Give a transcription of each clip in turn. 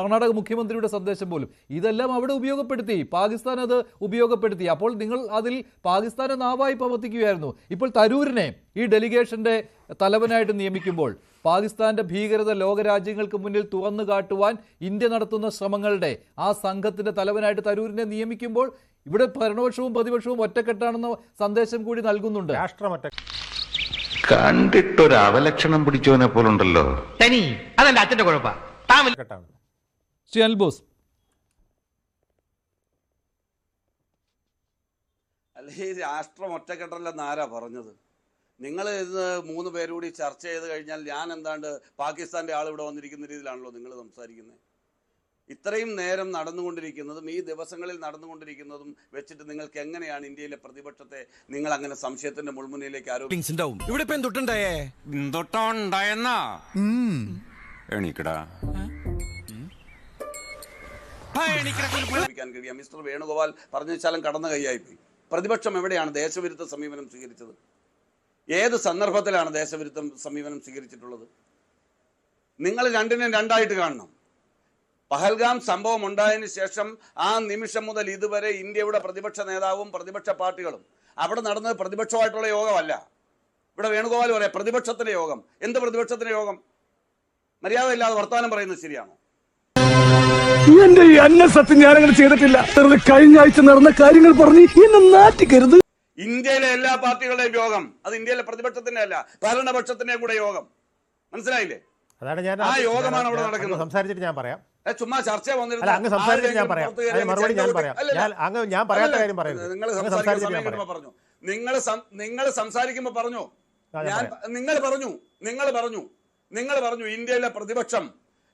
കർണാടക മുഖ്യമന്ത്രിയുടെ സന്ദേശം പോലും. ഇതെല്ലാം അവിടെ ഉപയോഗപ്പെടുത്തി. പാകിസ്ഥാൻ അത് ഉപയോഗപ്പെടുത്തി. അപ്പോൾ നിങ്ങൾ അതിൽ പാകിസ്ഥാനെ നാവായി പ്രവർത്തിക്കുകയായിരുന്നു. ഇപ്പോൾ തരൂരിനെ ഈ ഡെലിഗേഷന്റെ തലവനായിട്ട് നിയമിക്കുമ്പോൾ പാകിസ്ഥാന്റെ ഭീകരത ലോകരാജ്യങ്ങൾക്ക് മുന്നിൽ തുറന്നു കാട്ടുവാൻ ഇന്ത്യ നടത്തുന്ന ശ്രമങ്ങളുടെ ആ സംഘത്തിന്റെ തലവനായിട്ട് തരൂരിനെ നിയമിക്കുമ്പോൾ ഇവിടെ ഭരണപക്ഷവും പ്രതിപക്ഷവും ഒറ്റക്കെട്ടാണെന്ന സന്ദേശം കൂടി നൽകുന്നുണ്ട്. രാഷ്ട്രമറ്റ കണ്ടിട്ടൊരു അവലക്ഷണം പിടിച്ചവനെ പോലുണ്ടല്ലോ. ശനി അതല്ല അച്ഛന്റെ കുഴപ്പം. താൻ വലിയ കെട്ടാണ് ശ്രീ അൽബോസ് അല്ല ഈ രാഷ്ട്രം ഒറ്റക്കെട്ടല്ലെന്ന് ആരാ പറഞ്ഞത്? നിങ്ങൾ ഇത് മൂന്ന് പേരുകൂടി ചർച്ച ചെയ്ത് കഴിഞ്ഞാൽ ഞാൻ എന്താണ്ട് പാകിസ്ഥാന്റെ ആൾ ഇവിടെ വന്നിരിക്കുന്ന രീതിയിലാണല്ലോ നിങ്ങൾ സംസാരിക്കുന്നത് ഇത്രയും നേരം നടന്നുകൊണ്ടിരിക്കുന്നതും ഈ ദിവസങ്ങളിൽ നടന്നുകൊണ്ടിരിക്കുന്നതും വെച്ചിട്ട് നിങ്ങൾക്ക് എങ്ങനെയാണ് ഇന്ത്യയിലെ പ്രതിപക്ഷത്തെ നിങ്ങൾ അങ്ങനെ സംശയത്തിന്റെ മുൾമുനയിലേക്ക് ആരോപിക്കും ഇവിടെ ഇപ്പൊ എന്തൊട്ടുണ്ടായേ? എന്തൊട്ടുണ്ടായെന്നാ എണീക്കടാ. കഴിയാം. മിസ്റ്റർ വേണുഗോപാൽ പറഞ്ഞു വെച്ചാലും കടന്നു കൈയായിപ്പോയി പ്രതിപക്ഷം എവിടെയാണ് ദേശവിരുദ്ധ സമീപനം സ്വീകരിച്ചത്? ഏത് സന്ദർഭത്തിലാണ് ദേശവിരുദ്ധ സമീപനം സ്വീകരിച്ചിട്ടുള്ളത്? നിങ്ങൾ രണ്ടിനും രണ്ടായിട്ട് കാണണം. പഹൽഗാം സംഭവം ഉണ്ടായതിന് ശേഷം ആ നിമിഷം മുതൽ ഇതുവരെ ഇന്ത്യയുടെ പ്രതിപക്ഷ നേതാവും പ്രതിപക്ഷ പാർട്ടികളും അവിടെ നടന്നത് പ്രതിപക്ഷമായിട്ടുള്ള യോഗമല്ല. ഇവിടെ വേണുഗോപാൽ പറയാം പ്രതിപക്ഷത്തിന്റെ യോഗം. എന്ത് പ്രതിപക്ഷത്തിന്റെ യോഗം? മര്യാദയില്ലാതെ വർത്തമാനം പറയുന്നത് ശരിയാണോ? എന്റെ ഈ അന്ന സത്യം ഞാനങ്ങനെ ചെയ്തിട്ടില്ല. വെറുതെ കഴിഞ്ഞ ആഴ്ച നടന്ന കാര്യങ്ങൾ പറഞ്ഞ് എന്നെ നാറ്റിക്കരുത്. ഇന്ത്യയിലെ എല്ലാ പാർട്ടികളുടെയും യോഗം അത് ഇന്ത്യയിലെ പ്രതിപക്ഷത്തിന്റെ അല്ല ഭരണപക്ഷത്തിന്റെ കൂടെ യോഗം. മനസ്സിലായില്ലേ? അതാണ് ഞാൻ ആ യോഗമാണ് അവിടെ നടക്കുന്നത്. സംസാരിച്ചിട്ട് ഞാൻ പറയാം. ചുമ്മാ ചർച്ച വന്നിരുന്നു അങ്ങ് സംസാരിച്ചിട്ട് ഞാൻ പറയാം. മറുപടി ഞാൻ പറയാം. ഞാൻ അങ്ങ് ഞാൻ പറയാത്ത കാര്യം പറയുന്നത് നിങ്ങൾ ഞാൻ പറയാം. പറഞ്ഞു. നിങ്ങൾ നിങ്ങൾ സംസാരിക്കുമ്പോ പറഞ്ഞു. ഞാൻ ഞാൻ നിങ്ങൾ പറഞ്ഞു. നിങ്ങൾ പറഞ്ഞു. നിങ്ങൾ പറഞ്ഞു ഇന്ത്യയിലെ പ്രതിപക്ഷം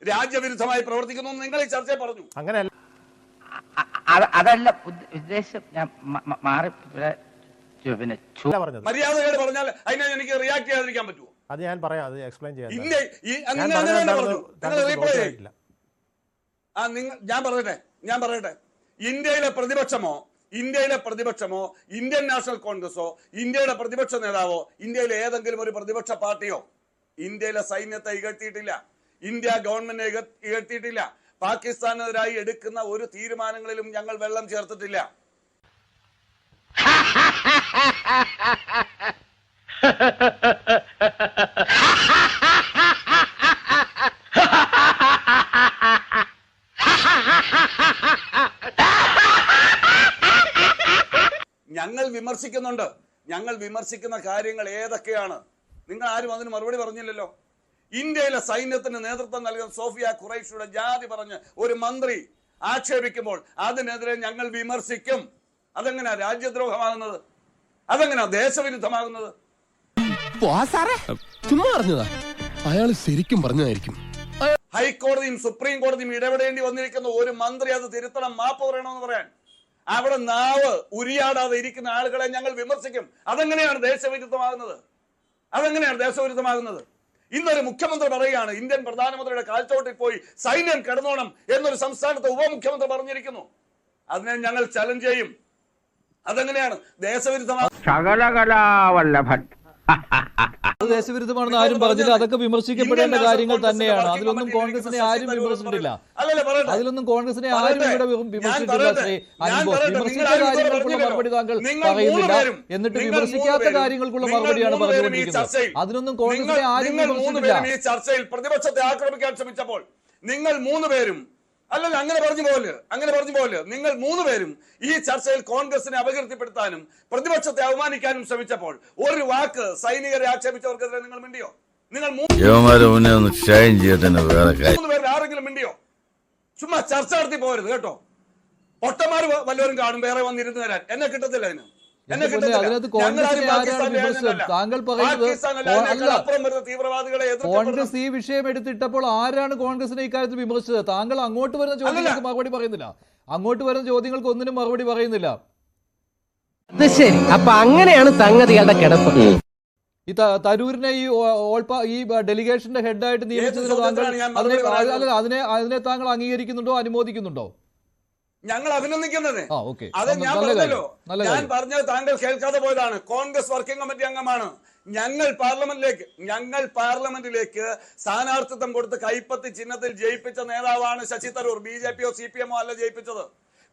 രാജ്യവിരുദ്ധമായി പ്രവർത്തിക്കുന്നു നിങ്ങൾ ഈ ചർച്ചയിൽ പറഞ്ഞു. അങ്ങനെയല്ല. അതല്ല ഉദ്ദ- ഉദ്ദേശം ഞാൻ മാറി പിന്നെ മര്യാദകൾ പറഞ്ഞാൽ അതിനെ എനിക്ക് റിയാക്ട് ചെയ്യാതിരിക്കാൻ പറ്റുമോ? അത് ഞാൻ പറയാം അത് എക്സ്പ്ലെയിൻ ചെയ്യാം ഇല്ല ഈ നിങ്ങൾ റീപ്ലൈ ആ നിങ്ങൾ ഞാൻ പറയട്ടെ ഞാൻ പറയട്ടെ. ഇന്ത്യയിലെ പ്രതിപക്ഷമോ ഇന്ത്യയിലെ പ്രതിപക്ഷമോ ഇന്ത്യൻ നാഷണൽ കോൺഗ്രസോ ഇന്ത്യയുടെ പ്രതിപക്ഷ നേതാവോ ഇന്ത്യയിലെ ഏതെങ്കിലും ഒരു പ്രതിപക്ഷ പാർട്ടിയോ ഇന്ത്യയിലെ സൈന്യത്തെ ഇകഴ്ത്തിയിട്ടില്ല. ഇന്ത്യ ഗവൺമെന്റ് ഉയർത്തിയിട്ടില്ല പാകിസ്ഥാനെതിരായി എടുക്കുന്ന ഒരു തീരുമാനങ്ങളിലും ഞങ്ങൾ വെള്ളം ചേർത്തിട്ടില്ല. ഞങ്ങൾ വിമർശിക്കുന്നുണ്ട്. ഞങ്ങൾ വിമർശിക്കുന്ന കാര്യങ്ങൾ ഏതൊക്കെയാണ്? നിങ്ങൾ ആരും അതിന് മറുപടി പറഞ്ഞില്ലല്ലോ. ഇന്ത്യയിലെ സൈന്യത്തിന് നേതൃത്വം നൽകുന്ന സോഫിയ ഖുറൈഷിയുടെ ജാതി പറഞ്ഞ് ഒരു മന്ത്രി ആക്ഷേപിക്കുമ്പോൾ അതിനെതിരെ ഞങ്ങൾ വിമർശിക്കും. അതെങ്ങനെയാ രാജ്യദ്രോഹമാകുന്നത്? അതെങ്ങനെയാ ദേശവിരുദ്ധമാകുന്നത്? അയാൾ ശരിക്കും പറഞ്ഞതായിരിക്കും. ഹൈക്കോടതിയും സുപ്രീം കോടതിയും ഇടപെടേണ്ടി വന്നിരിക്കുന്ന ഒരു മന്ത്രി അത് തിരുത്തണം മാപ്പ് പറയണമെന്ന് പറയാൻ. അവിടെ നാവ് ഉരിയാടാതെ ഇരിക്കുന്ന ആളുകളെ ഞങ്ങൾ വിമർശിക്കും. അതെങ്ങനെയാണ് ദേശവിരുദ്ധമാകുന്നത്? അതെങ്ങനെയാണ് ദേശവിരുദ്ധമാകുന്നത്? ഇന്നൊരു മുഖ്യമന്ത്രി പറയുകയാണ് ഇന്ത്യൻ പ്രധാനമന്ത്രിയുടെ കാൽച്ചോട്ടിൽ പോയി സൈന്യം കിടന്നോണം എന്നൊരു സംസ്ഥാനത്തെ ഉപമുഖ്യമന്ത്രി പറഞ്ഞിരിക്കുന്നു. അതിനെ ഞങ്ങൾ ചലഞ്ച് ചെയ്യും. അതെങ്ങനെയാണ്? ശകലകലാവല്ലഭൻ അത് ദേശവിരുദ്ധമാണെന്ന് ആരും പറഞ്ഞില്ല. അതൊക്കെ വിമർശിക്കപ്പെടേണ്ട കാര്യങ്ങൾ തന്നെയാണ്. അതിലൊന്നും കോൺഗ്രസിനെ ആരും വിമർശിച്ചിട്ടില്ല അതിലൊന്നും കോൺഗ്രസിനെ ആരും. ഇവിടെ വിമർശിച്ചിട്ടില്ല ശ്രീ. വിമർശിച്ച കാര്യങ്ങൾക്കുള്ള മറുപടി താങ്കൾ പറയുന്നില്ല എന്നിട്ട് വിമർശിക്കാത്ത കാര്യങ്ങൾക്കുള്ള മറുപടിയാണ് പറഞ്ഞുകൊണ്ടിരിക്കുന്നത്. അതിനൊന്നും കോൺഗ്രസിനെ ആരും വിമർശിച്ചിട്ടില്ല. ചർച്ചയിൽ പ്രതിപക്ഷത്തെ ആക്രമിക്കാൻ ശ്രമിച്ചപ്പോൾ നിങ്ങൾ മൂന്നുപേരും അല്ലല്ല അങ്ങനെ പറഞ്ഞു പോലെ അങ്ങനെ പറഞ്ഞു പോലെ നിങ്ങൾ മൂന്ന് പേരും ഈ ചർച്ചയിൽ കോൺഗ്രസിനെ അപകീർത്തിപ്പെടുത്താനും പ്രതിപക്ഷത്തെ അവമാനിക്കാനും ശ്രമിച്ചപ്പോൾ ഒരു വാക്ക് സൈനികരെ ആക്ഷേപിച്ചവർക്കെതിരെ നിങ്ങൾ മിണ്ടിയോ? നിങ്ങൾ മൂന്ന് പേരിൽ ആരെങ്കിലും മിണ്ടിയോ? ചുമ്മാ ചർച്ച നടത്തി പോകരുത് കേട്ടോ. പൊട്ടന്മാർ വല്ലവരും കാണും വേറെ വന്നിരുന്ന് തരാൻ. എന്നെ കിട്ടത്തില്ല അതിന്. താങ്കൾ പറയുന്നത്. കോൺഗ്രസ് ഈ വിഷയം എടുത്തിട്ടപ്പോൾ ആരാണ് കോൺഗ്രസിനെ ഇക്കാര്യത്തിൽ വിമർശിച്ചത്? താങ്കൾ അങ്ങോട്ട് വരുന്ന ചോദ്യങ്ങൾക്ക് മറുപടി പറയുന്നില്ല. അങ്ങോട്ട് വരുന്ന ചോദ്യങ്ങൾക്ക് ഒന്നിനും മറുപടി പറയുന്നില്ല. അത് ശരി. അപ്പൊ അങ്ങനെയാണ് സംഗതികളുടെ കിടപ്പ്. ഈ തരൂരിനെ ഈ ഓൾപ ഈ ഡെലിഗേഷന്റെ ഹെഡായിട്ട് നിയമിച്ചതിന് താങ്കൾ അതിനെ അതിനെ താങ്കൾ അംഗീകരിക്കുന്നുണ്ടോ? അനുമോദിക്കുന്നുണ്ടോ? ഞങ്ങൾ അഭിനന്ദിക്കുന്നത്. ആ ഓക്കെ. അത് ഞാൻ പറഞ്ഞല്ലോ. ഞാൻ പറഞ്ഞത് താങ്കൾ കേൾക്കാതെ പോയതാണ്. കോൺഗ്രസ് വർക്കിംഗ് കമ്മിറ്റി അംഗമാണ്. ഞങ്ങൾ പാർലമെന്റിലേക്ക് ഞങ്ങൾ പാർലമെന്റിലേക്ക് സ്ഥാനാർത്ഥിത്വം കൊടുത്ത് കൈപ്പത്തി ചിഹ്നത്തിൽ ജയിപ്പിച്ച നേതാവാണ് ശശി തരൂർ. ബി ജെ പിയോ സി പി എമ്മോ അല്ല ജയിപ്പിച്ചത്.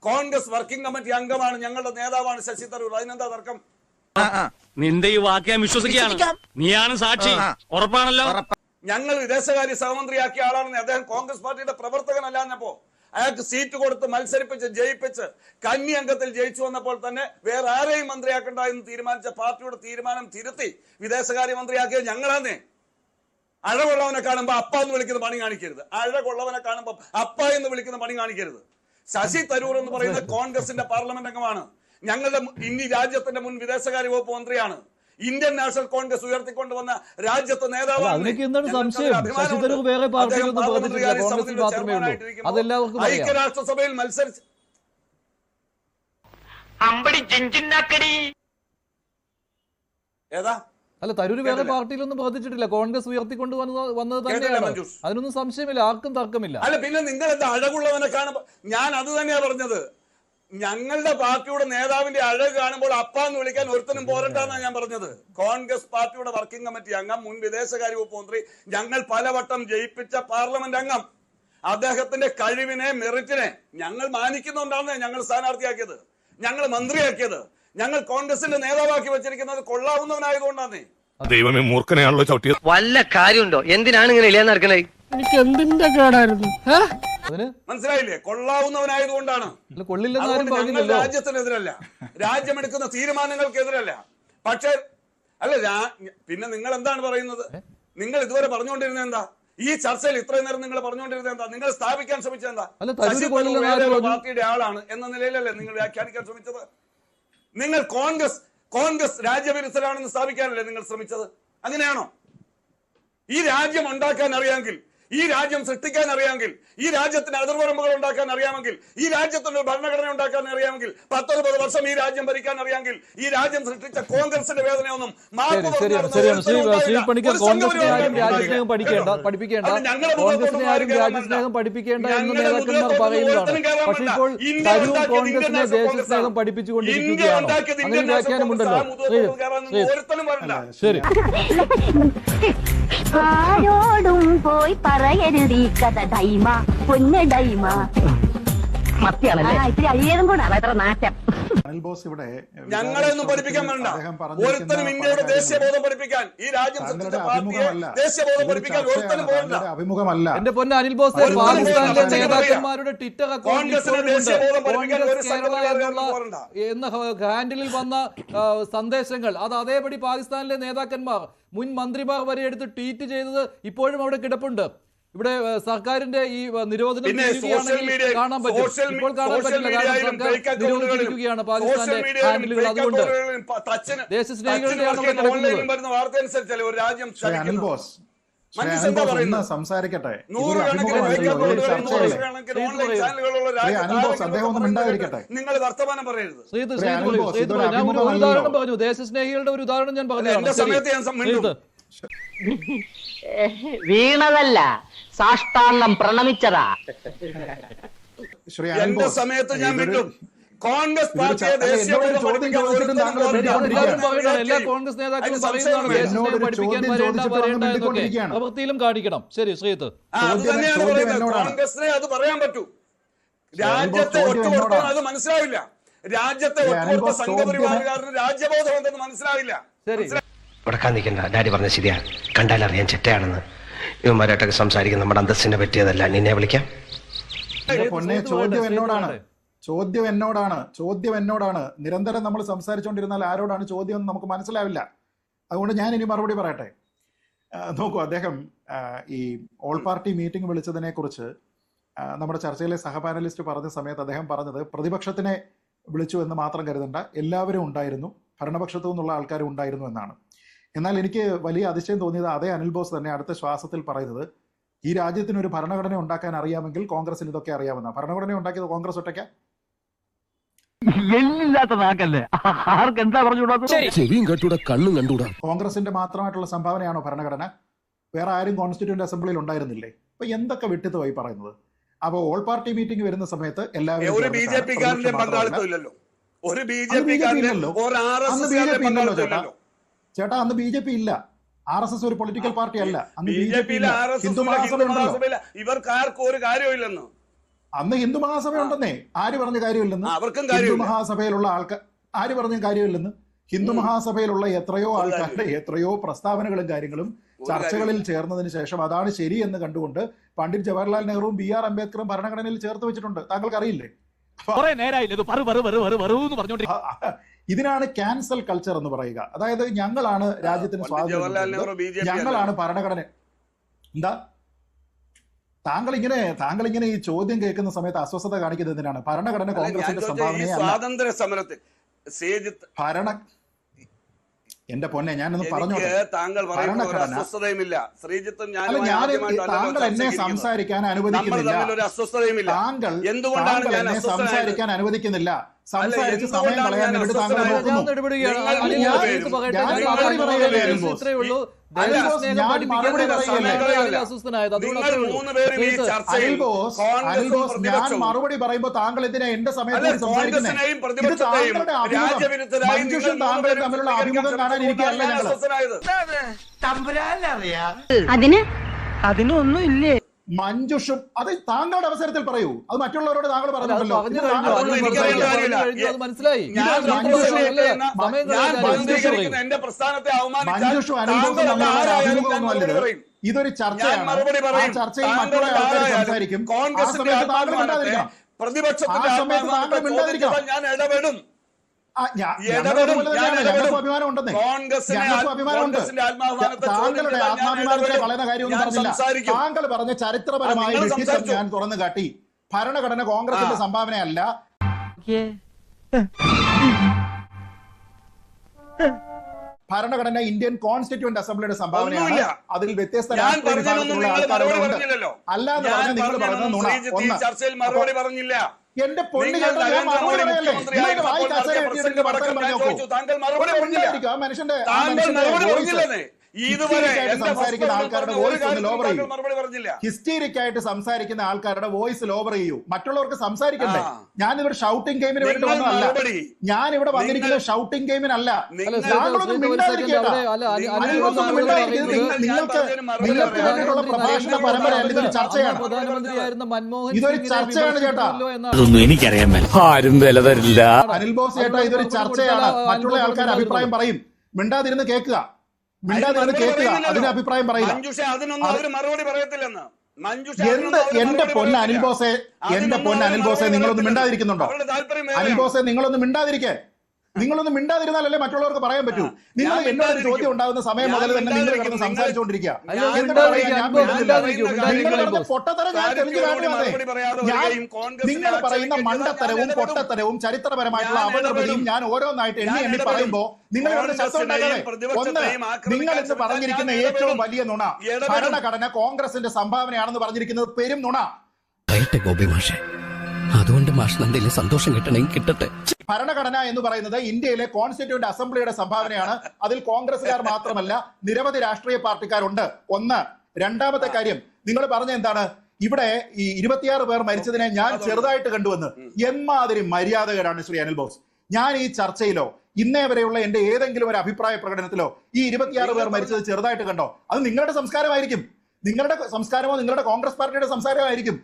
കോൺഗ്രസ് വർക്കിംഗ് കമ്മിറ്റി അംഗമാണ് ഞങ്ങളുടെ നേതാവാണ് ശശി തരൂർ. അതിനെന്താ തർക്കം? നിന്റെ ഈ വാക്യം ഞാൻ വിശ്വസിക്കുകയാണ്. നീയാണ് സാക്ഷി. ഉറപ്പാണല്ലോ. ഞങ്ങൾ വിദേശകാര്യ സഹമന്ത്രിയാക്കിയ ആളാണെന്ന് അദ്ദേഹം കോൺഗ്രസ് പാർട്ടിയുടെ പ്രവർത്തകനല്ലാന്നപ്പോ അയാൾക്ക് സീറ്റ് കൊടുത്ത് മത്സരിപ്പിച്ച് ജയിപ്പിച്ച് കന്നി അംഗത്തിൽ ജയിച്ചു വന്നപ്പോൾ തന്നെ വേറെ ആരെയും മന്ത്രിയാക്കണ്ട എന്ന് തീരുമാനിച്ച പാർട്ടിയുടെ തീരുമാനം തിരുത്തി വിദേശകാര്യ മന്ത്രിയാക്കിയത് ഞങ്ങളാന്നേ. അഴകൊള്ളവനെ കാണുമ്പോൾ അപ്പ എന്ന് വിളിക്കുന്ന പണി കാണിക്കരുത്. അഴകൊള്ളവനെ കാണുമ്പോൾ അപ്പ എന്ന് വിളിക്കുന്ന പണി കാണിക്കരുത്. ശശി തരൂർ എന്ന് പറയുന്ന കോൺഗ്രസിന്റെ പാർലമെന്റ് അംഗമാണ്. ഞങ്ങളുടെ ഇനി രാജ്യത്തിന്റെ മുൻ വിദേശകാര്യ വകുപ്പ് മന്ത്രിയാണ്. ഇന്ത്യൻ നാഷണൽ കോൺഗ്രസ് ഉയർത്തിക്കൊണ്ട് വന്ന രാജ്യത്തെ നേതാവാണ്. ഐക്യരാഷ്ട്രസഭയിൽ മത്സരിച്ച് ഏതാ? അല്ല തരൂര് വേറെ. പാർട്ടിയിലൊന്നും പ്രവർത്തിച്ചിട്ടില്ല. കോൺഗ്രസ് ഉയർത്തിക്കൊണ്ട് വന്നത് തന്നെയാണ്. അതിനൊന്നും സംശയമില്ല. ആർക്കും തർക്കമില്ല. അല്ല പിന്നെ നിങ്ങൾ എന്താ അഴകുള്ളവനെ കാണുമ്പോ? ഞാൻ അത് തന്നെയാ പറഞ്ഞത്. ഞങ്ങളുടെ പാർട്ടിയുടെ നേതാവിന്റെ അഴക് കാണുമ്പോൾ അപ്പാന്ന് വിളിക്കാൻ ഒരുത്തനും പോരട്ടാന്നാണ് ഞാൻ പറഞ്ഞത്. കോൺഗ്രസ് പാർട്ടിയുടെ വർക്കിംഗ് കമ്മിറ്റി അംഗം മുൻ വിദേശകാര്യ വകുപ്പ് മന്ത്രി ഞങ്ങൾ പലവട്ടം ജയിപ്പിച്ച പാർലമെന്റ് അംഗം. അദ്ദേഹത്തിന്റെ കഴിവിനെ മെറിറ്റിനെ ഞങ്ങൾ മാനിക്കുന്നുണ്ടാണ് ഞങ്ങൾ സ്ഥാനാർത്ഥിയാക്കിയത്. ഞങ്ങൾ മന്ത്രിയാക്കിയത്. ഞങ്ങൾ കോൺഗ്രസിന്റെ നേതാവാക്കി വെച്ചിരിക്കുന്നത് കൊള്ളാവുന്നവനായതുകൊണ്ടാണ്. ദൈവമേ മൂർഖനെയാണല്ലോ ചവിട്ടിയത്. വല്ല കാര്യമുണ്ടോ? എന്തിനാണ് ഇങ്ങനെ ഇല്ലാന്ന് നടക്കണേ എനിക്ക് എന്തിന്റെ കേടായിരുന്നു? അതിന്? മനസ്സിലായില്ലേ? കൊള്ളാവുന്നവനായതുകൊണ്ടാണ്. ഞങ്ങൾ രാജ്യത്തിനെതിരല്ല. രാജ്യമെടുക്കുന്ന തീരുമാനങ്ങൾക്കെതിരല്ല. പക്ഷേ അല്ല പിന്നെ നിങ്ങൾ എന്താണ് പറയുന്നത് നിങ്ങൾ ഇതുവരെ പറഞ്ഞുകൊണ്ടിരുന്നത് എന്താ? ഈ ചർച്ചയിൽ ഇത്രയും നേരം നിങ്ങൾ പറഞ്ഞുകൊണ്ടിരുന്നത് എന്താ? നിങ്ങൾ സ്ഥാപിക്കാൻ ശ്രമിച്ചത് എന്താ? പാർട്ടിയുടെ ആളാണ് എന്ന നിലയിലല്ലേ നിങ്ങൾ വ്യാഖ്യാനിക്കാൻ ശ്രമിച്ചത്? നിങ്ങൾ കോൺഗ്രസ് കോൺഗ്രസ് രാജ്യവിരുദ്ധരാണെന്ന് സ്ഥാപിക്കാനല്ലേ നിങ്ങൾ ശ്രമിച്ചത്? അങ്ങനെയാണോ? ഈ രാജ്യം ഉണ്ടാക്കാൻ അറിയാമെങ്കിൽ ഈ രാജ്യം സൃഷ്ടിക്കാൻ അറിയാമെങ്കിൽ ഈ രാജ്യത്തിന് അതിർവരമ്പുകൾ ഉണ്ടാക്കാൻ അറിയാമെങ്കിൽ ഈ രാജ്യത്തിന്റെ ഭരണഘടന ഉണ്ടാക്കാൻ അറിയാമെങ്കിൽ പത്തൊൻപത് വർഷം ഈ രാജ്യം ഭരിക്കാൻ അറിയാമെങ്കിൽ ഈ രാജ്യം സൃഷ്ടിച്ച കോൺഗ്രസിന്റെ വേദനയൊന്നും ഒരുത്തനും ഇന്ത്യ ഉണ്ടാക്കിയത് ഇന്ത്യൻ വരില്ല ശരി. ആരോടും പോയി പറയരുത് ഈ കഥ ഡൈമ പൊന്ന ഡൈമ. മത്തിയാണല്ലേ? ഇത്തിരി അയ്യേതും കൂടെ. അത്ര നാറ്റം. ബോസ് ഇവിടെ ഞങ്ങളെ ഒന്നും പഠിപ്പിക്കാൻ വേണ്ട. ഒരുത്തനും ഇന്ത്യയുടെ ദേശീയ ബോധം പഠിപ്പിക്കാൻ ഈ രാജ്യം ദേശീയ ബോധം പഠിപ്പിക്കാൻ ഒരുത്തനും പോകണ്ട അഭിമുഖമല്ല. എന്റെ പൊന്ന അനിൽ ബോസ് പാകിസ്ഥാനിലെ നേതാക്കന്മാരുടെ ട്വിറ്റർ പോരണ്ട. എന്ന ഹാൻഡിലിൽ വന്ന സന്ദേശങ്ങൾ അത് അതേപടി പാകിസ്ഥാനിലെ നേതാക്കന്മാർ മുൻ മന്ത്രിമാർ വരെ എടുത്ത് ട്വീറ്റ് ചെയ്തത് ഇപ്പോഴും അവിടെ കിടപ്പുണ്ട്. ഇവിടെ സർക്കാരിന്റെ ഈ നിരോധനം പിന്നെ സോഷ്യൽ മീഡിയ കാണാൻ പറ്റും. സോഷ്യൽ ഇപ്പോൾ കാണാൻ പറ്റില്ല. കാരണം സർക്കാർ നിരോധിച്ചിരിക്കുകയാണ് പാകിസ്ഥാന്റെ ഹാൻഡിലുകൾ അതുകൊണ്ട് ദേശസ്നേഹികളുടെയാണ് ഓൺലൈനിൽ വരുന്ന വാർത്ത അനുസരിച്ചല്ലേ ഒരു രാജ്യം ശ്രീ ബോസ്? സംസാരിക്കട്ടെ. ഞാൻ ഒരു ഉദാഹരണം പറഞ്ഞു. ദേശസ്നേഹികളുടെ ഒരു ഉദാഹരണം ഞാൻ പറഞ്ഞതാണ്. വീണതല്ല സാഷ്ടാംഗം പ്രണമിച്ചതാ. ശ്രീ എന്റെ സമയത്ത് ഞാൻ വിട്ടു. കോൺഗ്രസ് പാർട്ടിയെ ദേശീയ ബോധം പഠിപ്പിക്കാൻ. എല്ലാവരും എല്ലാ കോൺഗ്രസ് നേതാക്കളും അതിന് പറയുന്നതാണ് പഠിപ്പിക്കാൻ ചോദ്യം വരേണ്ട ചോദിച്ചിട്ട് വരേണ്ട അങ്ങ് എന്നൊക്കെ. മിണ്ടിക്കൊണ്ടിരിക്കുകയാണ്. പ്രവൃത്തിയിലും കാണിക്കണം. ശരി ശ്രീത്ത് ആ, അത് ചോദ്യം- തന്നെയാണ് ചോദ്യം പറയുന്നത്. എന്നോടാണ്. കോൺഗ്രസിനെ അത് പറയാൻ പറ്റൂ. രാജ്യത്തെ ചോദ്യം ഒറ്റുകൊടുത്താൽ എന്നോടാണ്. അത് മനസ്സിലാവില്ല. രാജ്യത്തെ ഒറ്റുകൊടുത്ത ചോദ്യം- സംഘപരിവാറുകാരന് രാജ്യബോധം എന്തെന്ന് മനസ്സിലാവില്ല. ശരി. ഉടക്കാൻ നിൽക്കണ്ട. ഡാഡി പറഞ്ഞ ശരിയാ. കണ്ടാലറിയാൻ ചെറ്റയാണെന്ന് ഇവന്മാരായിട്ടൊക്കെ സംസാരിക്കുന്ന നമ്മുടെ അന്തസ്സിനെ പറ്റിയതല്ല. നിന്നെ വിളിക്കാം. ചോദ്യം എന്നോടാണ്. ചോദ്യം എന്നോടാണ്. ചോദ്യം എന്നോടാണ്. നിരന്തരം നമ്മൾ സംസാരിച്ചുകൊണ്ടിരുന്നാൽ ആരോടാണ് ചോദ്യം എന്ന് നമുക്ക് മനസ്സിലാവില്ല. അതുകൊണ്ട് ഞാൻ ഇനി മറുപടി പറയട്ടെ? നോക്കൂ അദ്ദേഹം ഈ ഓൾ പാർട്ടി മീറ്റിംഗ് വിളിച്ചതിനെ കുറിച്ച് നമ്മുടെ ചർച്ചയിലെ സഹപാനലിസ്റ്റ് പറഞ്ഞ സമയത്ത് അദ്ദേഹം പറഞ്ഞത് പ്രതിപക്ഷത്തിനെ വിളിച്ചു എന്ന് മാത്രം കരുതണ്ട. എല്ലാവരും ഉണ്ടായിരുന്നു. ഭരണപക്ഷത്തു നിന്നുള്ള ആൾക്കാരും ഉണ്ടായിരുന്നു എന്നാണ്. എന്നാൽ എനിക്ക് വലിയ അതിശയം തോന്നിയത് അതേ അനിൽ ബോസ് തന്നെ അടുത്ത ശ്വാസത്തിൽ പറയുന്നത് ഈ രാജ്യത്തിന് ഒരു ഭരണഘടന ഉണ്ടാക്കാൻ അറിയാമെങ്കിൽ കോൺഗ്രസിന് ഇതൊക്കെ അറിയാമെന്ന. ഭരണഘടന ഉണ്ടാക്കിയത് കോൺഗ്രസ് ഒറ്റയ്ക്ക? എല്ലില്ലാത്ത നാക്കല്ലേ? ആർക്ക് എന്താ പറഞ്ഞുകൂടാ? ചെവിയും കെട്ടൂടാ കണ്ണും കണ്ടൂടാ കോൺഗ്രസിന്റെ മാത്രമായിട്ടുള്ള സംഭാവനയാണോ ഭരണഘടന? വേറെ ആരും കോൺസ്റ്റിറ്റ്യൂന്റ് അസംബ്ലിയിൽ ഉണ്ടായിരുന്നില്ലേ? അപ്പൊ എന്തൊക്കെ വിട്ടിത്തുമായി പറയുന്നത്? അപ്പൊ ഓൾ പാർട്ടി മീറ്റിംഗ് വരുന്ന സമയത്ത് എല്ലാവരും ഒരു ബി. ജെ പിക്കാരന്റെ ഒരു ബി ജെ. ഒരു ആർ എസ് എസ് ചേട്ടാ അന്ന് ബി ജെ പി ഇല്ല. ആർ എസ് എസ് ഒരു പൊളിറ്റിക്കൽ പാർട്ടി അല്ല. അന്ന് B J P Hindu Mahasabha ഉണ്ടല്ലോ മഹാസഭയില ഇവർക്ക് ആർക്കും ഒരു കാര്യമില്ലെന്ന് അന്ന് ഹിന്ദു മഹാസഭ ഉണ്ടെന്നേ ആര് പറഞ്ഞ കാര്യമില്ലെന്ന് അവർക്കും ഹിന്ദു മഹാസഭയിലുള്ള ആൾക്കാർ ആര് പറഞ്ഞ കാര്യമില്ലെന്ന് ഹിന്ദു മഹാസഭയിലുള്ള എത്രയോ ആൾക്കാരുടെ എത്രയോ പ്രസ്താവനകളും കാര്യങ്ങളും ചർച്ചകളിൽ ചേർന്നതിന് ശേഷം അതാണ് ശരി എന്ന് കണ്ടുകൊണ്ട് പണ്ഡിറ്റ് ജവഹർലാൽ നെഹ്റുവും ബി ആർ അംബേദ്കറും ഭരണഘടനയിൽ ചേർത്ത് വെച്ചിട്ടുണ്ട്. താങ്കൾക്ക് അറിയില്ലേ ഇതിനാണ് ക്യാൻസൽ കൾച്ചർ എന്ന് പറയുക. അതായത് ഞങ്ങളാണ് രാജ്യത്തിന് സ്വാതന്ത്ര്യം ഞങ്ങളാണ് ഭരണഘടന. എന്താ? താങ്കൾ ഇങ്ങനെ താങ്കൾ ഇങ്ങനെ ഈ ചോദ്യം കേൾക്കുന്ന സമയത്ത് അസ്വസ്ഥത കാണിക്കുന്നത് എന്തിനാണ്? ഭരണഘടന കോൺഗ്രസിന്റെ സംഭാവന ഈ സംഭാവനയെ അല്ല സ്വാതന്ത്ര്യ സമരത്തിൽ ഭരണ എന്റെ പൊന്നെ ഞാനൊന്ന് പറഞ്ഞു താങ്കൾ അസ്വസ്ഥതയുമില്ല. ശ്രീജിത്തും എന്നെ സംസാരിക്കാൻ അനുവദിക്കുന്നില്ല. താങ്കൾ എന്തുകൊണ്ടാണ് ഞാൻ? സംസാരിക്കാൻ അനുവദിക്കുന്നില്ല. സംസാരിച്ച് സമയം എന്തുകൊണ്ടാണ് കളയാൻ ഞാൻ വേണ്ടി താങ്കൾ നോക്കുന്നു ഞാൻ മറുപടി പറയുമ്പോ താങ്കൾ എന്തിനാ എന്റെ സമയത്ത് സംസാരിക്കുന്നത് ഇത് താങ്കളുടെ അഭിമുഖം. താങ്കളും തമ്മിലുള്ള അഭിമുഖം കാണാൻ ഇരിക്കുകയല്ല ഞങ്ങൾ അതിന്? അതിനൊന്നും ഇല്ലേ മഞ്ജുഷും അത് താങ്കളുടെ അവസരത്തിൽ പറയൂ. അത് മറ്റുള്ളവരോട് താങ്കൾ പറഞ്ഞല്ലോ. ഇതൊരു ചർച്ചയാണ്. ചർച്ചയിൽ മറ്റുള്ള ആൾക്കാർ സംസാരിക്കും. കോൺഗ്രസ് പ്രതിപക്ഷത്തിന്റെ ഞാൻ ഇടപെടും. താങ്കളുടെ കാര്യമൊന്നും പറഞ്ഞില്ല. താങ്കൾ പറഞ്ഞ ചരിത്രപരമായ. ഞാൻ തുറന്നു കാട്ടി. ഭരണഘടന കോൺഗ്രസിന്റെ. സംഭാവനയല്ല. ഭരണഘടന ഇന്ത്യൻ കോൺസ്റ്റിറ്റ്യൂന്റ് അസംബ്ലിയുടെ സംഭാവനയാണ്. അതിൽ വ്യത്യസ്ത രാഷ്ട്രീയ വിഭാഗത്തിലുള്ള ആൾക്കാരുണ്ട് പറഞ്ഞില്ലല്ലോ. അല്ല എന്ന് ഞാൻ പറഞ്ഞാൽ നിങ്ങൾ നുണ. ഈ ഒന്ന്. എന്റെ പൊണ്ണി മനുഷ്യന്റെ സംസാരിക്കുന്ന ആൾക്കാരുടെ വോയിസ് ചെയ്യൂ. പറഞ്ഞില്ല. ഹിസ്റ്റീരിക് ആയിട്ട് സംസാരിക്കുന്ന ആൾക്കാരുടെ വോയിസ് ലോവർ ചെയ്യൂ. മറ്റുള്ളവർക്ക് സംസാരിക്കണ്ടേ. ഞാൻ ഇവിടെ ഷൗട്ടിംഗ് ഗെയിമിന് വേണ്ടി വന്നതല്ല. ഞാൻ ഇവിടെ വന്നിരിക്കുന്നത് ഷൗട്ടിംഗ് ഗെയിമിനല്ല താങ്കളൊന്നും നിങ്ങൾ- നിങ്ങൾക്ക് നിങ്ങൾക്ക് വേണ്ടിയിട്ടുള്ള പ്രഭാഷണ പരമ്പരയല്ല ഇതൊരു ചർച്ചയാണ്. ഇതൊരു ചർച്ചയാണ് ചേട്ടാ. അതൊന്നും എനിക്കറിയാൻ ആരും വില തരില്ല. അനിൽ ബോസ് ചേട്ടാ ഇതൊരു ചർച്ചയാണ്. മറ്റുള്ള ആൾക്കാർ അഭിപ്രായം പറയും. മിണ്ടാതിരുന്ന് കേൾക്കുക. മറുപടി കേൾക്കുക. അതിന് അഭിപ്രായം പറയില്ല മഞ്ജുഷ അതിനൊന്നും അത് അവർ മറുപടി പറയത്തില്ലെന്ന് എന്ത് എന്റെ പൊന്ന അനിൽ. ബോസെ എന്റെ പൊന്ന അനിൽ ബോസെ നിങ്ങളൊന്നും മിണ്ടാതിരിക്കുന്നുണ്ടോ അനിൽ. ബോസെ നിങ്ങളൊന്നും മിണ്ടാതിരിക്കേ നിങ്ങളൊന്നും മിണ്ടാതിരുന്നാലല്ലേ മറ്റുള്ളവർക്ക് പറയാൻ പറ്റൂ. നിങ്ങൾ എന്നൊരു എന്നോട് ഒരു ചോദ്യം ഉണ്ടാകുന്ന സമയം മുതൽ തന്നെ നിങ്ങൾ. കിടന്ന് സംസാരിച്ചുകൊണ്ടിരിക്കുക ഞാൻ. പൊട്ടത്തരം ഞാൻ തെളിഞ്ഞു കാട്ടുവാതെ നിങ്ങൾ പറയുന്ന മണ്ടത്തരവും പൊട്ടത്തരവും ചരിത്രപരമായിട്ടുള്ള ഞാൻ ഞാൻ ഓരോന്നായിട്ട് എണ്ണി എണ്ണി. പറയുമ്പോ നിങ്ങൾ ഒന്ന് നിങ്ങൾ ഇന്ന് പറഞ്ഞിരിക്കുന്ന ഏറ്റവും വലിയ നുണ. ഭരണഘടന കോൺഗ്രസിന്റെ സംഭാവനയാണെന്ന് പറഞ്ഞിരിക്കുന്നത് പെരും നുണ. ഗോപി മാഷെ. അതുകൊണ്ട് മാഷിന് എന്തെങ്കിലും സന്തോഷം കിട്ടണമെങ്കിൽ കിട്ടട്ടെ. ഭരണഘടന എന്ന് പറയുന്നത് ഇന്ത്യയിലെ കോൺസ്റ്റിറ്റ്യൂന്റ് അസംബ്ലിയുടെ സംഭാവനയാണ്. അതിൽ കോൺഗ്രസ്സുകാർ മാത്രമല്ല നിരവധി രാഷ്ട്രീയ പാർട്ടിക്കാരുണ്ട്. ഒന്ന് രണ്ടാമത്തെ കാര്യം നിങ്ങൾ പറഞ്ഞ എന്താണ്? ഇവിടെ ഈ ഇരുപത്തിയാറ് പേർ മരിച്ചതിനെ ഞാൻ ചെറുതായിട്ട് കണ്ടുവന്ന്. എമ്മാതിരി മര്യാദകരാണ് ശ്രീ അനിൽ ബോസ്. ഞാൻ ഈ ചർച്ചയിലോ ഇന്നേ വരെയുള്ള എന്റെ ഏതെങ്കിലും ഒരു അഭിപ്രായ പ്രകടനത്തിലോ ഈ ഇരുപത്തിയാറ് പേർ മരിച്ചത് ചെറുതായിട്ട് കണ്ടോ? അത് നിങ്ങളുടെ സംസ്കാരമായിരിക്കും. നിങ്ങളുടെ സംസ്കാരമോ നിങ്ങളുടെ കോൺഗ്രസ് പാർട്ടിയുടെ സംസ്കാരമായിരിക്കും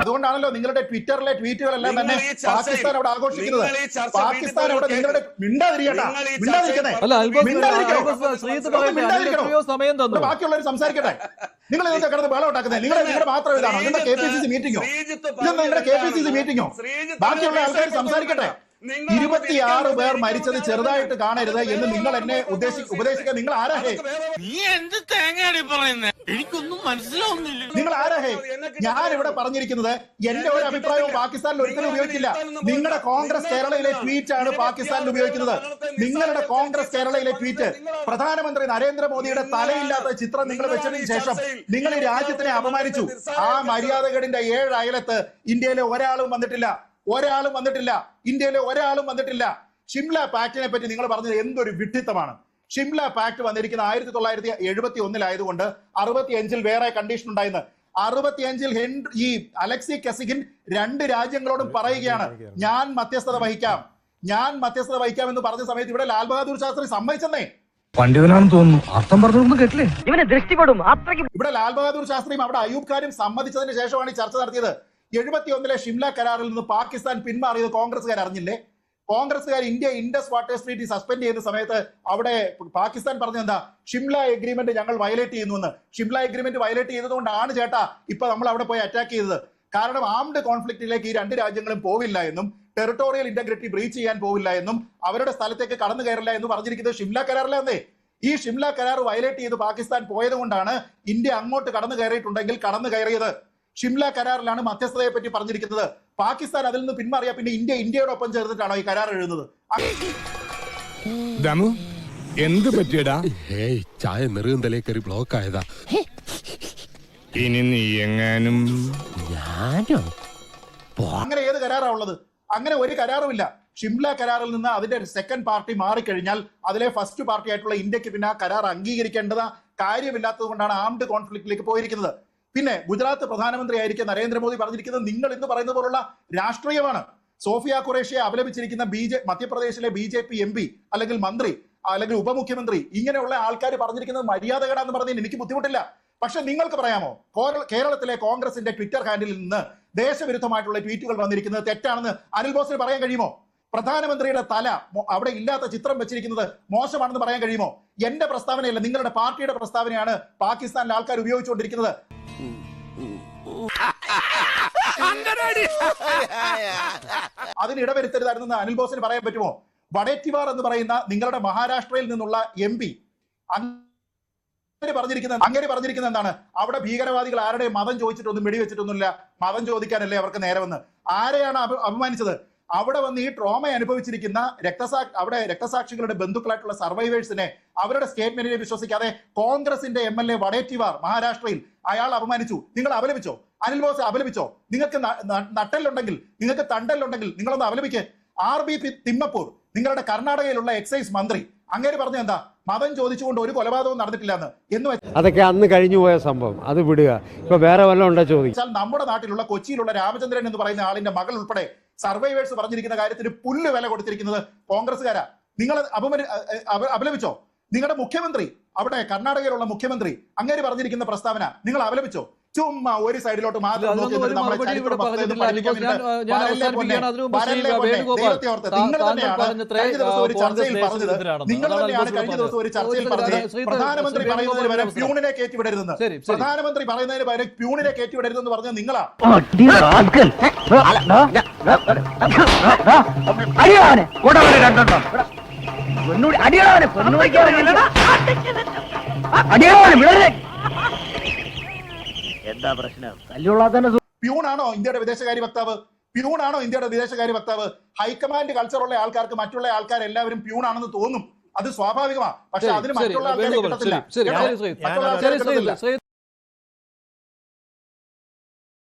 അതുകൊണ്ടാണല്ലോ നിങ്ങളുടെ ട്വിറ്ററിലെ ട്വീറ്റുകളെല്ലാം തന്നെ പാകിസ്ഥാൻ അവിടെ ആഘോഷിക്കുന്നത്. നിങ്ങൾ ഈ ചർച്ച പാകിസ്ഥാൻ അവിടെ നിങ്ങളുടെ മിണ്ടാതിരിക്കട്ടെ. മിണ്ടാതിരിക്കണേ മിണ്ടാതിരിക്കണോ? ബാക്കിയുള്ളവർ സംസാരിക്കട്ടെ. നിങ്ങൾ ഇതൊക്കെ കിടന്ന് ബഹളം ഉണ്ടാക്കുന്നത്. നിങ്ങൾ നിങ്ങളുടെ മാത്രം ഇതാണോ. നിങ്ങളുടെ കെ പി സി സി മീറ്റിംഗോ നിങ്ങളുടെ കെ പി സി സി മീറ്റിംഗോ ബാക്കിയുള്ള ആൾക്കാർ സംസാരിക്കട്ടെ. ഇരുപത്തിയാറ് പേർ മരിച്ചത് ചെറുതായിട്ട് കാണരുത് എന്ന് നിങ്ങൾ എന്നെ ഉദ്ദേശി ഉപദേശിക്കാൻ നിങ്ങൾ ആരാഹേ നീ എന്ത് തേങ്ങയാണ് പറയുന്നത് എനിക്കൊന്നും മനസ്സിലാവുന്നില്ല. നിങ്ങൾ ആരാഹേ ഞാൻ ഇവിടെ പറഞ്ഞിരിക്കുന്നത് എന്റെ ഒരു അഭിപ്രായവും പാകിസ്ഥാനിൽ ഒരിക്കലും ഉപയോഗിക്കില്ല. നിങ്ങളുടെ കോൺഗ്രസ് കേരളയിലെ ട്വീറ്റ് ആണ് പാകിസ്ഥാനിൽ ഉപയോഗിക്കുന്നത്. നിങ്ങളുടെ കോൺഗ്രസ് കേരളയിലെ ട്വീറ്റ് പ്രധാനമന്ത്രി നരേന്ദ്രമോദിയുടെ തലയില്ലാത്ത ചിത്രം നിങ്ങൾ വെച്ചതിന് ശേഷം നിങ്ങൾ ഈ രാജ്യത്തിനെ അപമാനിച്ചു. ആ മര്യാദകളിന്റെ ഏഴ് അയലത്ത് ഇന്ത്യയിലെ ഒരാളും വന്നിട്ടില്ല. ഒരാളും വന്നിട്ടില്ല. ഇന്ത്യയിലെ ഒരാളും വന്നിട്ടില്ല. ഷിംല പാക്റ്റിനെ പറ്റി നിങ്ങൾ പറഞ്ഞത് എന്തൊരു വിഡ്ഢിത്തമാണ്. ഷിംല പാക്ട് വന്നിരിക്കുന്ന ആയിരത്തി തൊള്ളായിരത്തി എഴുപത്തി ഒന്നിലായതുകൊണ്ട് അറുപത്തി അഞ്ചിൽ വേറെ കണ്ടീഷൻ ഉണ്ടായിരുന്നു. അറുപത്തിയഞ്ചിൽ ഹെൻറി ഈ അലക്സി കെസിഗിൻ രണ്ട് രാജ്യങ്ങളോടും പറയുകയാണ്. ഞാൻ മധ്യസ്ഥത വഹിക്കാം. ഞാൻ മധ്യസ്ഥത വഹിക്കാം എന്ന് പറഞ്ഞ സമയത്ത് ഇവിടെ ലാൽ ബഹാദൂർ ശാസ്ത്രി സമ്മതിച്ചെന്നേ. പണ്ഡിതനാണെന്ന് തോന്നുന്നു. അർത്ഥം പറഞ്ഞൊന്നും കേട്ടില്ലേ? ഇവനെ ദൃഷ്ടിപ്പെടും. അത്രയ്ക്ക് ഇവിടെ ലാൽ ബഹാദൂർ ശാസ്ത്രിയും അവിടെ അയൂബ് ഖാനും സമ്മതിച്ചതിന് ശേഷമാണ് ഈ ചർച്ച നടത്തിയത്. എഴുപത്തി ഒന്നിലെ ഷിംല കരാറിൽ നിന്ന് പാകിസ്ഥാൻ പിന്മാറിയത് കോൺഗ്രസ്സുകാർ അറിഞ്ഞില്ലേ? കോൺഗ്രസ്സുകാർ India Indus Waters Treaty suspend ചെയ്യുന്ന സമയത്ത് അവിടെ പാകിസ്ഥാൻ പറഞ്ഞ എന്താ? ഷിംല എഗ്രിമെന്റ് ഞങ്ങൾ വയലേറ്റ് ചെയ്യുന്നു എന്ന്. ഷിംല എഗ്രിമെന്റ് വയലേറ്റ് ചെയ്തതുകൊണ്ടാണ് ചേട്ടാ ഇപ്പൊ നമ്മൾ അവിടെ പോയി അറ്റാക്ക് ചെയ്തത്. കാരണം ആംഡ് കോൺഫ്ലിക്റ്റിലേക്ക് ഈ രണ്ട് രാജ്യങ്ങളും പോവില്ല എന്നും ടെറിട്ടോറിയൽ ഇന്റഗ്രിറ്റി ബ്രീച്ച് ചെയ്യാൻ പോവില്ല എന്നും അവരുടെ സ്ഥലത്തേക്ക് കടന്നു കയറില്ല എന്ന് പറഞ്ഞിരിക്കുന്നത് ഷിംല കരാറിലെന്നേ. ഈ ഷിംല കരാർ വയലേറ്റ് ചെയ്ത് പാകിസ്ഥാൻ പോയത് കൊണ്ടാണ് ഇന്ത്യ അങ്ങോട്ട് കടന്നു കയറിയിട്ടുണ്ടെങ്കിൽ കടന്നു കയറിയത്. ഷിംല കരാറിലാണ് മധ്യസ്ഥതയെ പറ്റി പറഞ്ഞിരിക്കുന്നത്. പാകിസ്ഥാൻ അതിൽ നിന്ന് പിന്മാറിയ പിന്നെ ഇന്ത്യ ഇന്ത്യയോടൊപ്പം ചേർന്നിട്ടാണോ ഈ കരാർ എഴുതുന്നത്? ദമു എന്ത് പറ്റിയടാ? ഏയ് ചായ നെറുകന്തലേ കയറി ബ്ലോക്ക് ആയതാ. ഇനി നീ എങ്ങാനും അങ്ങനെ ഏത് കരാറാ ഉള്ളത്? അങ്ങനെ ഒരു കരാറുമില്ല ഷിംല കരാറിൽ നിന്ന് അതിന്റെ സെക്കൻഡ് പാർട്ടി മാറിക്കഴിഞ്ഞാൽ അതിലെ ഫസ്റ്റ് പാർട്ടി ആയിട്ടുള്ള ഇന്ത്യയ്ക്ക് പിന്നെ ആ കരാർ അംഗീകരിക്കേണ്ടത് കാര്യമില്ലാത്തത് കൊണ്ടാണ് ആംഡ് കോൺഫ്ലിക്റ്റിലേക്ക് പോയിരിക്കുന്നത്. പിന്നെ ഗുജറാത്ത് പ്രധാനമന്ത്രി ആയിരിക്കും നരേന്ദ്രമോദി പറഞ്ഞിരിക്കുന്നത് നിങ്ങൾ ഇന്ന് പറയുന്ന പോലുള്ള രാഷ്ട്രീയമാണ്. സോഫിയ ഖുറേഷിയെ അപലപിച്ചിരിക്കുന്ന ബി ജെ മധ്യപ്രദേശിലെ B J P M P അല്ലെങ്കിൽ മന്ത്രി അല്ലെങ്കിൽ ഉപമുഖ്യമന്ത്രി ഇങ്ങനെയുള്ള ആൾക്കാർ പറഞ്ഞിരിക്കുന്നത് മര്യാദകടാന്ന് പറഞ്ഞതിന് എനിക്ക് ബുദ്ധിമുട്ടില്ല. പക്ഷെ നിങ്ങൾക്ക് പറയാമോ? കോര- കേരളത്തിലെ കോൺഗ്രസിന്റെ ട്വിറ്റർ ഹാൻഡിൽ നിന്ന് ദേശവിരുദ്ധമായിട്ടുള്ള ട്വീറ്റുകൾ വന്നിരിക്കുന്നത് തെറ്റാണെന്ന് അനിൽ ബോസിന് പറയാൻ കഴിയുമോ? പ്രധാനമന്ത്രിയുടെ തല അവിടെ ഇല്ലാത്ത ചിത്രം വെച്ചിരിക്കുന്നത് മോശമാണെന്ന് പറയാൻ കഴിയുമോ? എന്റെ പ്രസ്താവനയല്ല നിങ്ങളുടെ പാർട്ടിയുടെ പ്രസ്താവനയാണ് പാകിസ്ഥാനിലെ ആൾക്കാർ ഉപയോഗിച്ചുകൊണ്ടിരിക്കുന്നത്. അതിന് വരുത്തരുതായിരുന്നു അനിൽ ബോസിന് പറയാൻ പറ്റുമോ? വടേറ്റിവാർ എന്ന് പറയുന്ന നിങ്ങളുടെ മഹാരാഷ്ട്രയിൽ നിന്നുള്ള എം പി. അങ്ങനെ പറഞ്ഞിരിക്കുന്നത് അങ്ങനെ പറഞ്ഞിരിക്കുന്നത് എന്താണ്? അവിടെ ഭീകരവാദികൾ ആരുടെ മതം ചോദിച്ചിട്ടൊന്നും വെടിവെച്ചിട്ടൊന്നുമില്ല മതം ചോദിക്കാനല്ലേ അവർക്ക് നേരെ നേരമെന്ന്. ആരെയാണ് അഭിമാനിച്ചത് അവിടെ വന്ന് ഈ ട്രോമ അനുഭവിച്ചിരിക്കുന്ന രക്തസാ അവിടെ രക്തസാക്ഷികളുടെ ബന്ധുക്കളായിട്ടുള്ള സർവൈവേഴ്സിനെ അവരുടെ സ്റ്റേറ്റ്മെന്റിനെ വിശ്വസിക്കാതെ കോൺഗ്രസിന്റെ എം എൽ എ വടേറ്റിവാർ മഹാരാഷ്ട്രയിൽ അയാൾ അപമാനിച്ചു. നിങ്ങൾ അപലപിച്ചോ? അനിൽ ബോസ് അപലപിച്ചോ? നിങ്ങൾക്ക് ന- ന- നിങ്ങൾക്ക് തണ്ടലുണ്ടെങ്കിൽ നിങ്ങളൊന്ന് അപലപിക്ക്. ആർ ബി പി തിമ്മപ്പൂർ നിങ്ങളുടെ കർണാടകയിലുള്ള എക്സൈസ് മന്ത്രി. അങ്ങനെ പറഞ്ഞു എന്താ? മതം ചോദിച്ചുകൊണ്ട് ഒരു കൊലപാതകവും നടന്നിട്ടില്ല എന്ന് എന്ന് അതൊക്കെ അന്ന് കഴിഞ്ഞു പോയ സംഭവം. അത് വിടുക. ഇപ്പൊ വേറെ വല്ലതും ഉണ്ടോ ചോദിച്ചാൽ നമ്മുടെ നാട്ടിലുള്ള കൊച്ചിയിലുള്ള രാമചന്ദ്രൻ എന്ന് പറയുന്ന ആളിന്റെ മകൾ ഉൾപ്പെടെ സർവൈവേഴ്സ് പറഞ്ഞിരിക്കുന്ന കാര്യത്തിന് പുല്ല് വില കൊടുത്തിരിക്കുന്നത് കോൺഗ്രസ്സുകാരാ. നിങ്ങൾ അപമരി അപ- അപലപിച്ചോ? നിങ്ങളുടെ മുഖ്യമന്ത്രി അവിടെ കർണാടകയിലുള്ള മുഖ്യമന്ത്രി അങ്ങേര് പറഞ്ഞിരിക്കുന്ന പ്രസ്താവന നിങ്ങൾ അപലപിച്ചോ? ചുമ്മാ ഒരു സൈഡിലോട്ട് മാത്രം നിങ്ങൾ തന്നെയാണ് കഴിഞ്ഞ ദിവസം ഒരു ചർച്ചയിൽ പറഞ്ഞത്. ദേശവിരുദ്ധരാണെന്ന്. നിങ്ങൾ അതാണ് തന്നെയാണ് അനിൽ കഴിഞ്ഞ ദിവസം ഒരു ചർച്ചയിൽ പറഞ്ഞത്. പറഞ്ഞത്. ശ്രീ- പ്രധാനമന്ത്രി പറയുന്നതിന് പകരം. പ്യൂണിനെ കയറ്റിവിടരുതെന്ന്. പ്രധാനമന്ത്രി പറയുന്നതിന് പകരം പ്യൂണിനെ കയറ്റിവിടരുതെന്ന് പറഞ്ഞ നിങ്ങളാ. അടിയാവനെ കൂടവനെ എന്താ പ്രശ്നം? തന്നെ പ്യൂണാണോ ഇന്ത്യയുടെ വിദേശകാര്യ വക്താവ്? പ്യൂണാണോ ഇന്ത്യയുടെ വിദേശകാര്യ വക്താവ്? ഹൈക്കമാൻഡ് കൾച്ചർ ഉള്ള ആൾക്കാർക്ക് മറ്റുള്ള ആൾക്കാർ എല്ലാവരും പ്യൂണാണെന്ന് തോന്നും. അത് സ്വാഭാവികമാണ് പക്ഷെ അതിന് ശരി, മറ്റുള്ള ആൾക്കാരെ കിട്ടത്തില്ല.